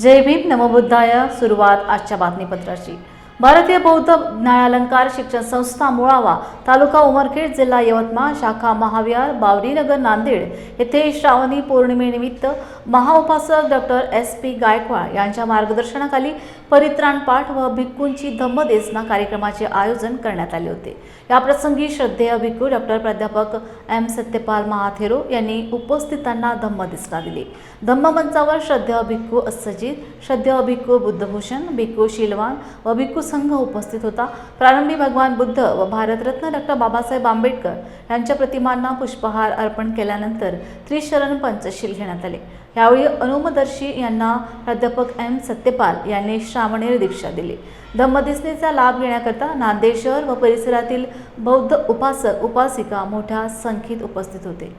जय भीम नमोबुद्धाय सुरुवात आजच्या बातमीपत्राची. भारतीय बौद्ध न्यायालंकार शिक्षण संस्था मुळावा तालुका उमरखेड जिल्हा यवतमाळ शाखा महाविहार बावरीनगर नांदेड येथे श्रावणी पौर्णिमेनिमित्त महाउपासक डॉक्टर एस पी गायकवाड यांच्या मार्गदर्शनाखाली परित्राण पाठ व भिक्खूंची धम्मदेसना कार्यक्रमाचे आयोजन करण्यात आले होते. याप्रसंगी श्रद्धेय भिक्खू डॉक्टर प्राध्यापक एम सत्यपाल महाथेरो यांनी उपस्थितांना धम्मदेसना दिली. धम्ममंचावर श्रद्धेय भिक्खू अस्सजित श्रद्धेय भिक्खू बुद्धभूषण भिक्खू शिलवान व भिक्खू संघ उपस्थित होता. प्रारंभी भगवान बुद्ध व भारतरत्न डॉक्टर बाबासाहेब आंबेडकर यांच्या प्रतिमांना पुष्पहार अर्पण केल्यानंतर त्रिशरण पंचशील घेण्यात आले. यावेळी अनुमदर्शी यांना प्राध्यापक एम सत्यपाल यांनी श्रावणेर दीक्षा दिली. धम्मदिसनेचा लाभ घेण्याकरता नांदेड शहर व परिसरातील बौद्ध उपासक उपासिका मोठ्या संख्येत उपस्थित होते.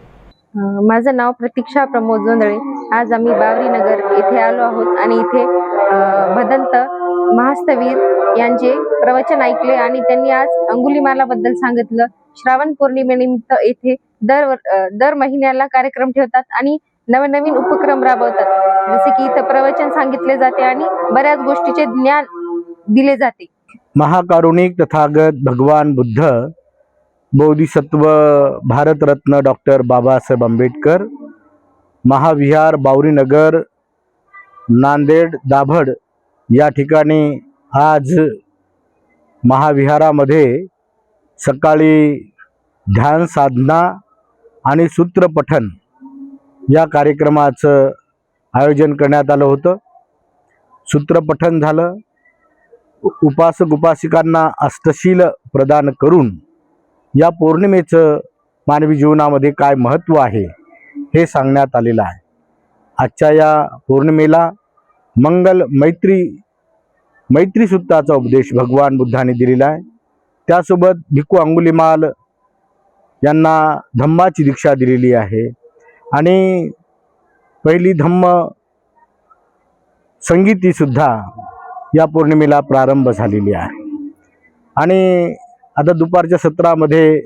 माझं नाव प्रतीक्षा प्रमोद जोंदळे आज आम्ही बावरी नगर येथे आलो आहोत आणि इथे भदंत महास्तवीर यांचे प्रवचन ऐकले आणि त्यांनी आज अंगुलीमालाबद्दल सांगितलं. श्रावण पौर्णिमेनिमित्त येथे दर दर महिन्याला कार्यक्रम ठेवतात आणि नवनवीन उपक्रम राबवतात. जसे की इथं प्रवचन सांगितले जाते आणि बऱ्याच गोष्टीचे ज्ञान दिले जाते. महाकारुणिक तथागत भगवान बुद्ध बोधिसत्व भारतरत्न डॉक्टर बाबासाहेब आंबेडकर महाविहार बावरीनगर नांदेड दाभड या ठिकाणी आज महाविहारामध्ये सकाळी ध्यान साधना आणि सूत्रपठन या कार्यक्रमाचं आयोजन करण्यात आलं होतं. सूत्रपठन झालं. उपासक उपासिकांना अष्टशील प्रदान करून या पौर्णिमेचं मानवी जीवनामध्ये काय महत्त्व आहे हे सांगण्यात आलेलं आहे. आजच्या या पौर्णिमेला मंगल मैत्री मैत्री सूत्राचा उपदेश भगवान बुद्धाने दिलेला आहे. त्यासोबत भिक्खू अंगुलीमाल यांना धम्माची दीक्षा दिलेली आहे. आणि पहिली धम्म संगीतीसुद्धा या पौर्णिमेला प्रारंभ झालेली आहे. आणि आता दुपारच्या सत्रामध्ये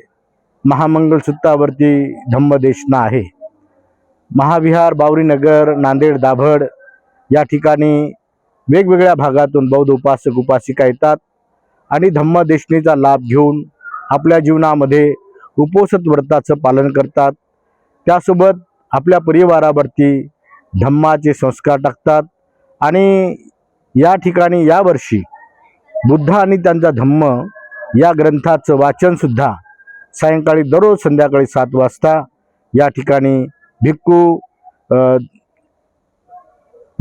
महामंगल सूत्रावरती धम्मदेशना आहे. महाविहार बावरीनगर नांदेड दाभड या ठिकाणी वेगवेगळ्या भागातून बौद्ध उपासक उपासिका येतात आणि धम्मदेशनीचा लाभ घेऊन आपल्या जीवनामध्ये उपोषित व्रताचं पालन करतात. त्यासोबत आपल्या परिवारावरती धम्माचे संस्कार टाकतात आणि या ठिकाणी यावर्षी बुद्ध आणि त्यांचा धम्म या ग्रंथाचं वाचनसुद्धा सायंकाळी दररोज संध्याकाळी सात वाजता या ठिकाणी भिक्खू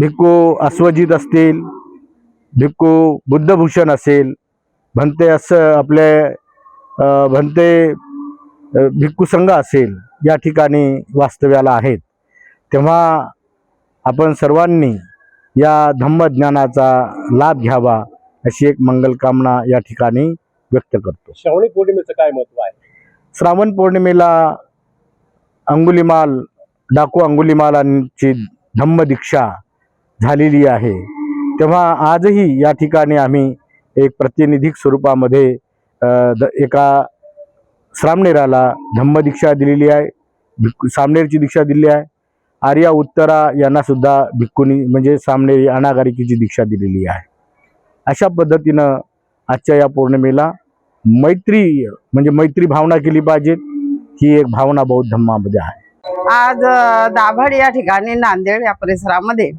भिक्खू अश्वजित असतील भिक्खू बुद्धभूषण असेल भंते असं आपले भंते भिक्खू संघ असेल या ठिकाणी वास्तव्याला आहेत. तेव्हा आपण सर्वांनी या धम्मज्ञानाचा लाभ घ्यावा अशी एक मंगलकामना या ठिकाणी व्यक्त करतो. श्रावणी पौर्णिमेचं काय महत्त्व आहे? श्रावण पौर्णिमेला अंगुलीमाल डाकू अंगुलीमालांची धम्मदीक्षा झालेली आहे. तेव्हा आजही या ठिकाणी आम्ही एक प्रतिनिधिक स्वरूपामध्ये द एका श्रामणेराला धम्मदीक्षा दिलेली आहे. भिक्खू सामनेरची दीक्षा दिली आहे. आर्या उत्तरा यांना सुद्धा भिक्खुनी म्हणजे सामनेरी अनागारिकीची दीक्षा दिलेली आहे. अशा पद्धतीनं आजच्या या पौर्णिमेला मैत्री म्हणजे मैत्री भावना केली पाहिजे ही एक भावना बौद्ध धम्मामध्ये आहे. आज दाभाड दाभड या ठिकाणी नांदेड या परिसरामध्ये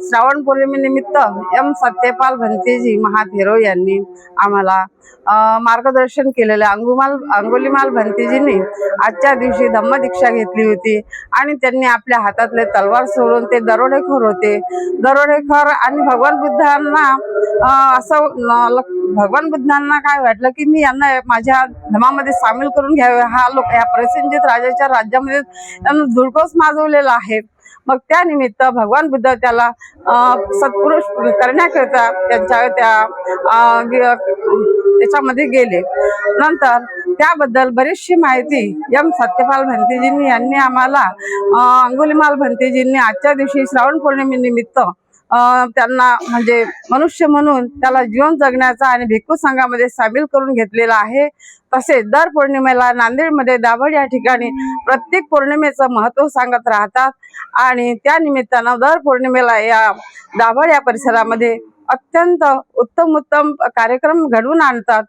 श्रावण पौर्णिमेनिमित्त एम सत्यपाल भंतेजी महाथेरो यांनी आम्हाला मार्गदर्शन केलेलं अंगुमाल अंगुलीमाल भंतेजींनी आजच्या दिवशी धम्मदीक्षा घेतली होती आणि त्यांनी आपल्या हातातले तलवार सोडून ते दरोडेखोर होते. दरोडेखोर आणि भगवान बुद्धांना असं भगवान बुद्धांना काय वाटलं की मी यांना माझ्या धमामध्ये सामील करून घ्यावे. हा लोक या प्रसिंजित राजाच्या राज्यामध्ये धुडकोस माजवलेला आहे. मग त्यानिमित्त भगवान बुद्ध त्याला अं, सत्पुरुष करण्याकरिता त्यांच्या त्या त्याच्यामध्ये गेले. नंतर त्याबद्दल बरीचशी माहिती एम सत्यपाल भंतेजींनी यांनी आम्हाला अंगुलीमाल भंतेजींनी आजच्या दिवशी श्रावण पौर्णिमेनिमित्त त्यांना म्हणजे मनुष्य म्हणून त्याला जीवन जगण्याचा आणि भिक्खू संघामध्ये सामील करून घेतलेला आहे. तसेच दर पौर्णिमेला नांदेडमध्ये दाभड या ठिकाणी प्रत्येक पौर्णिमेचं महत्त्व सांगत राहतात. आणि त्या निमित्तानं दर पौर्णिमेला या दाभड या परिसरामध्ये अत्यंत उत्तम उत्तम कार्यक्रम घडवून आणतात.